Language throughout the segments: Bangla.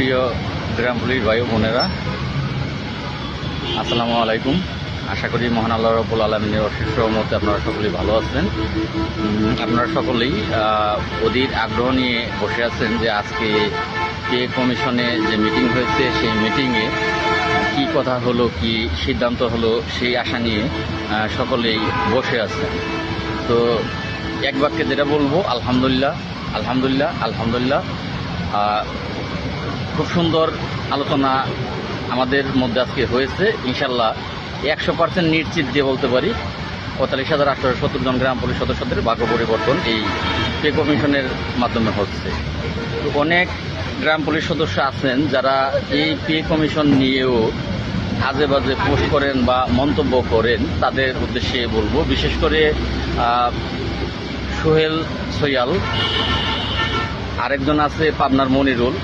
প্রিয় গ্রাম পুলিশ ভাই বোনেরা, আসসালামু আলাইকুম। আশা করি মহান আল্লাহ রবুল আলমিনের অশেষ মতে আপনারা সকলেই ভালো আছেন। আপনারা সকলেই অধীর আগ্রহ নিয়ে বসে আছেন যে আজকে কে কমিশনে যে মিটিং হয়েছে, সেই মিটিংয়ে কি কথা হলো, কি সিদ্ধান্ত হলো, সেই আশা নিয়ে সকলেই বসে আছেন। তো এক বাক্যে যেটা বলব, আলহামদুলিল্লাহ আলহামদুলিল্লাহ আলহামদুলিল্লাহ খুব সুন্দর আলোচনা আমাদের মধ্যে আজকে হয়েছে। ইনশাল্লাহ একশো পার্সেন্ট নিশ্চিত দিয়ে বলতে পারি, পঁয়তাল্লিশ হাজার আটশো সত্তর জন গ্রাম পুলিশ সদস্যদের ভাগ্য পরিবর্তন এই পে কমিশনের মাধ্যমে হচ্ছে। অনেক গ্রাম পুলিশ সদস্য আছেন যারা এই পে কমিশন নিয়েও আজে বাজে পোস্ট করেন বা মন্তব্য করেন, তাদের উদ্দেশ্যে বলব, বিশেষ করে সোহেল সৈয়াল, আরেকজন আছে পাবনার মনিরুল।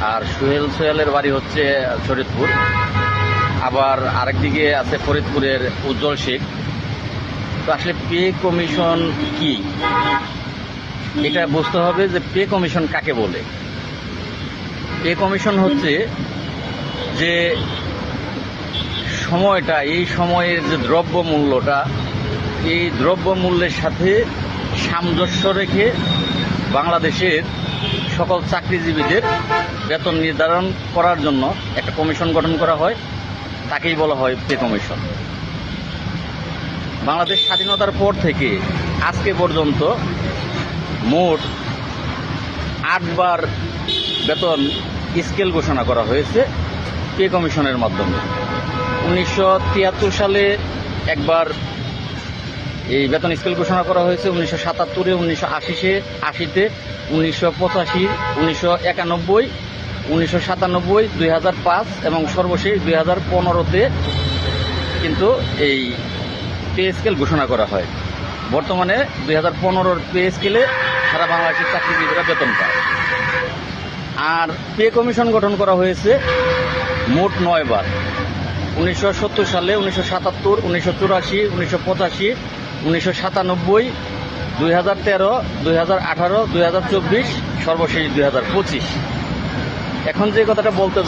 আর সোহেল সোহেলের বাড়ি হচ্ছে শরীদপুর আবার আরেকদিকে আছে ফরিদপুরের উজ্জ্বল শেখ। তো আসলে পে কমিশন কি? এটা বুঝতে হবে যে পে কমিশন কাকে বলে? পে কমিশন হচ্ছে যে সময়টা, এই সময়ের যে দ্রব্য মূল্যটা এই দ্রব্য মূল্যের সাথে সামঞ্জস্য রেখে বাংলাদেশের সকল চাকরিজীবীদের বেতন নির্ধারণ করার জন্য একটা কমিশন গঠন করা হয়। তাকেই বলা হয় পে কমিশন। বাংলাদেশ স্বাধীনতার পর থেকে আজকে পর্যন্ত মোট আটবার বেতন স্কেল ঘোষণা করা হয়েছে পে কমিশনের মাধ্যমে। উনিশশো তিয়াত্তর সালে একবার এই বেতন স্কেল ঘোষণা করা হয়েছে উনিশশো সাতাত্তরে, উনিশশো আশিতে আশিতে, উনিশশো পঁচাশি, উনিশশো একানব্বই, উনিশশো সাতানব্বই, দুই হাজার পাঁচ এবং সর্বশেষ দুই হাজার পনেরোতে কিন্তু এই পে স্কেল ঘোষণা করা হয়। বর্তমানে দুই হাজার পনেরোর পে স্কেলে সারা বাংলাদেশের চাকরিজীবীরা বেতন পায়। আর পে কমিশন গঠন করা হয়েছে মোট নয় বার উনিশশো সত্তর সালে, উনিশশো সাতাত্তর, উনিশশো চুরাশি, উনিশশো পঁচাশি উনিশশো সাতানব্বই, দুই হাজার তেরো, দুই হাজার আঠারো, দুই হাজার চব্বিশ, সর্বশেষ দুই হাজার পঁচিশ। এখন যে কথাটা বলতে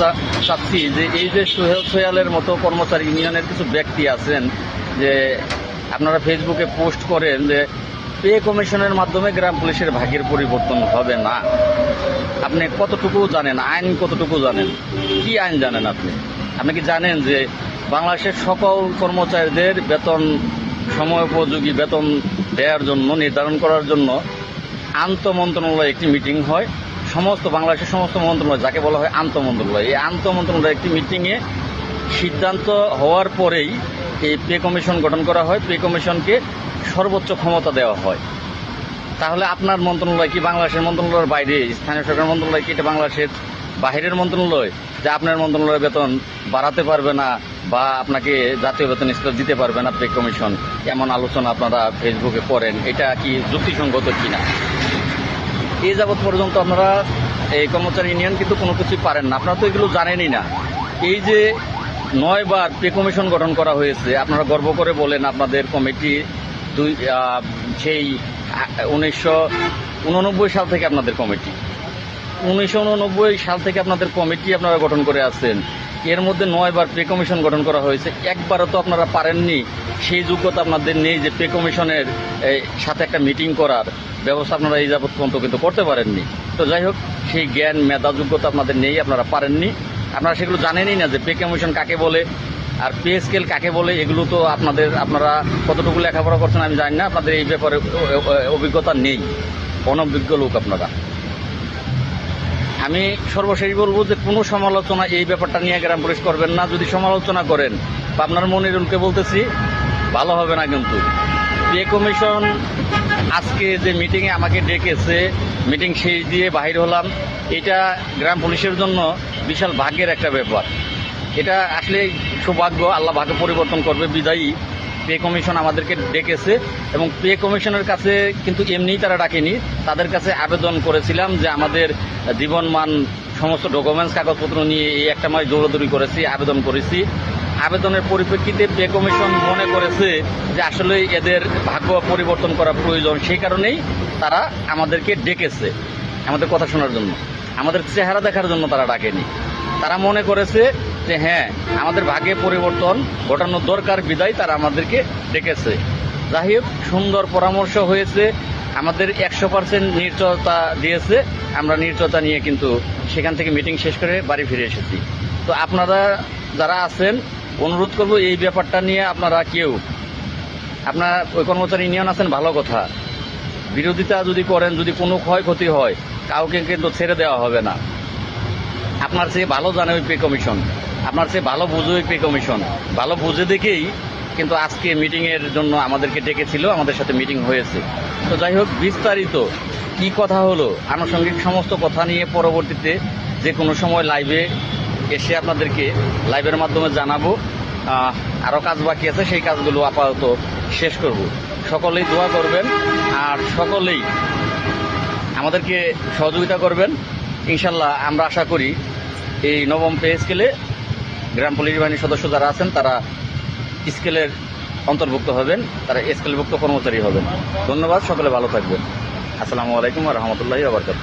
চাচ্ছি যে এই যে সোহেল সোয়ালের মতো কর্মচারী ইউনিয়নের কিছু ব্যক্তি আছেন, যে আপনারা ফেসবুকে পোস্ট করেন যে পে কমিশনের মাধ্যমে গ্রাম পুলিশের ভাগের পরিবর্তন হবে না। আপনি কতটুকু জানেন? আইন কতটুকু জানেন? কি আইন জানেন আপনি? আপনি কি জানেন যে বাংলাদেশের সকল কর্মচারীদের বেতন সময় উপযোগী বেতন দেওয়ার জন্য, নির্ধারণ করার জন্য আন্ত মন্ত্রণালয়ে একটি মিটিং হয়। সমস্ত বাংলাদেশের সমস্ত মন্ত্রণালয়, যাকে বলা হয় আন্ত মন্ত্রণালয়, এই আন্ত মন্ত্রণালয় একটি মিটিংয়ে সিদ্ধান্ত হওয়ার পরেই এই পে কমিশন গঠন করা হয়। পে কমিশনকে সর্বোচ্চ ক্ষমতা দেওয়া হয়। তাহলে আপনার মন্ত্রণালয় কি বাংলাদেশের মন্ত্রণালয়ের বাইরে, স্থানীয় সরকার মন্ত্রণালয় কি এটা বাংলাদেশের বাহিরের মন্ত্রণালয়, যে আপনার মন্ত্রণালয়ের বেতন বাড়াতে পারবে না? বা আপনাকে জাতীয় বেতন স্কেল দিতে পারবে না পে কমিশন এমন আলোচনা আপনারা ফেসবুকে করেন, এটা কি যুক্তিসঙ্গত কিনা? এই যাবৎ পর্যন্ত আপনারা এই কর্মচারী ইউনিয়ন কিন্তু কোনো কিছুই পারেন না। আপনারা তো এগুলো জানেনই না। এই যে নয়বার পে কমিশন গঠন করা হয়েছে, আপনারা গর্ব করে বলেন আপনাদের কমিটি দুই সেই উনিশশো উননব্বই সাল থেকে আপনাদের কমিটি উনিশশো উননব্বই সাল থেকে আপনাদের কমিটি আপনারা গঠন করে আছেন। এর মধ্যে নয়বার পে কমিশন গঠন করা হয়েছে। একবারও তো আপনারা পারেননি। সেই যোগ্যতা আপনাদের নেই যে পে কমিশনের সাথে একটা মিটিং করার ব্যবস্থা আপনারা এই যাবৎ পর্যন্ত কিন্তু করতে পারেননি। তো যাই হোক, সেই জ্ঞান, মেধা, যোগ্যতা আপনাদের নেই, আপনারা পারেননি। আপনারা সেগুলো জানেনই না যে পে কমিশন কাকে বলে আর পে স্কেল কাকে বলে, এগুলো তো আপনাদের, আপনারা কতটুকু লেখাপড়া করছেন আমি জানি না। আপনাদের এই ব্যাপারে অভিজ্ঞতা নেই। অনভিজ্ঞ লোক আপনারা। আমি সর্বশেষ বলব যে কোনো সমালোচনা এই ব্যাপারটা নিয়ে গ্রাম পুলিশ করবেন না। যদি সমালোচনা করেন আপনার মনিরুলকে বলতেছি, ভালো হবে না কিন্তু। পে কমিশন আজকে যে মিটিংয়ে আমাকে ডেকেছে মিটিং শেষ দিয়ে বাহির হলাম, এটা গ্রাম পুলিশের জন্য বিশাল ভাগ্যের একটা ব্যাপার। এটা আসলে সৌভাগ্য, আল্লাহ ভাগ্য পরিবর্তন করবে, বিদায়ী। পে কমিশন আমাদেরকে ডেকেছে এবং পে কমিশনের কাছে কিন্তু এমনিই তারা ডাকেনি। তাদের কাছে আবেদন করেছিলাম যে আমাদের জীবনমান সমস্ত ডকুমেন্টস কাগজপত্র নিয়ে এই একটা মাস দৌড়াদৌড়ি করেছি, আবেদন করেছি। আবেদনের পরিপ্রেক্ষিতে পে কমিশন মনে করেছে যে আসলে এদের ভাগ্য পরিবর্তন করা প্রয়োজন, সেই কারণেই তারা আমাদেরকে ডেকেছে আমাদের কথা শোনার জন্য। আমাদের চেহারা দেখার জন্য তারা ডাকেনি। তারা মনে করেছে যে হ্যাঁ আমাদের ভাগে পরিবর্তন ঘটানোর দরকার, বিদায় তারা আমাদেরকে ডেকেছে। যাই হোক, সুন্দর পরামর্শ হয়েছে, আমাদের একশো পার্সেন্ট নির্চয়তা দিয়েছে, আমরা নির্চয়তা নিয়ে কিন্তু সেখান থেকে মিটিং শেষ করে বাড়ি ফিরে এসেছি। তো আপনারা যারা আছেন, অনুরোধ করব এই ব্যাপারটা নিয়ে আপনারা কেউ, আপনার ওই কর্মচারী ইউনিয়ন আছেন, ভালো কথা। বিরোধিতা যদি করেন, যদি কোনো ক্ষয়ক্ষতি হয়, কাউকে কিন্তু ছেড়ে দেওয়া হবে না। আপনার চেয়ে ভালো জানে ওই পে কমিশন। আপনার চেয়ে ভালো বুঝে ওই পে কমিশন ভালো বুঝে দেখেই কিন্তু আজকে মিটিংয়ের জন্য আমাদেরকে ডেকেছিল, আমাদের সাথে মিটিং হয়েছে। তো যাই হোক, বিস্তারিত কি কথা হলো, আনুষঙ্গিক সমস্ত কথা নিয়ে পরবর্তীতে যে কোনো সময় লাইভে এসে আপনাদেরকে লাইভের মাধ্যমে জানাব। আরও কাজ বাকি আছে, সেই কাজগুলো আপাতত শেষ করব। সকলেই দোয়া করবেন, আর সকলেই আমাদেরকে সহযোগিতা করবেন। ইনশাল্লাহ আমরা আশা করি এই নবম পে স্কেলে গ্রাম পুলিশ বাহিনীর সদস্য যারা আছেন, তারা স্কেলের অন্তর্ভুক্ত হবেন, তারা স্কেলভুক্ত কর্মচারী হবেন। ধন্যবাদ, সকলে ভালো থাকবেন। আসসালামু আলাইকুম রহমতুল্লাহি আবরকাত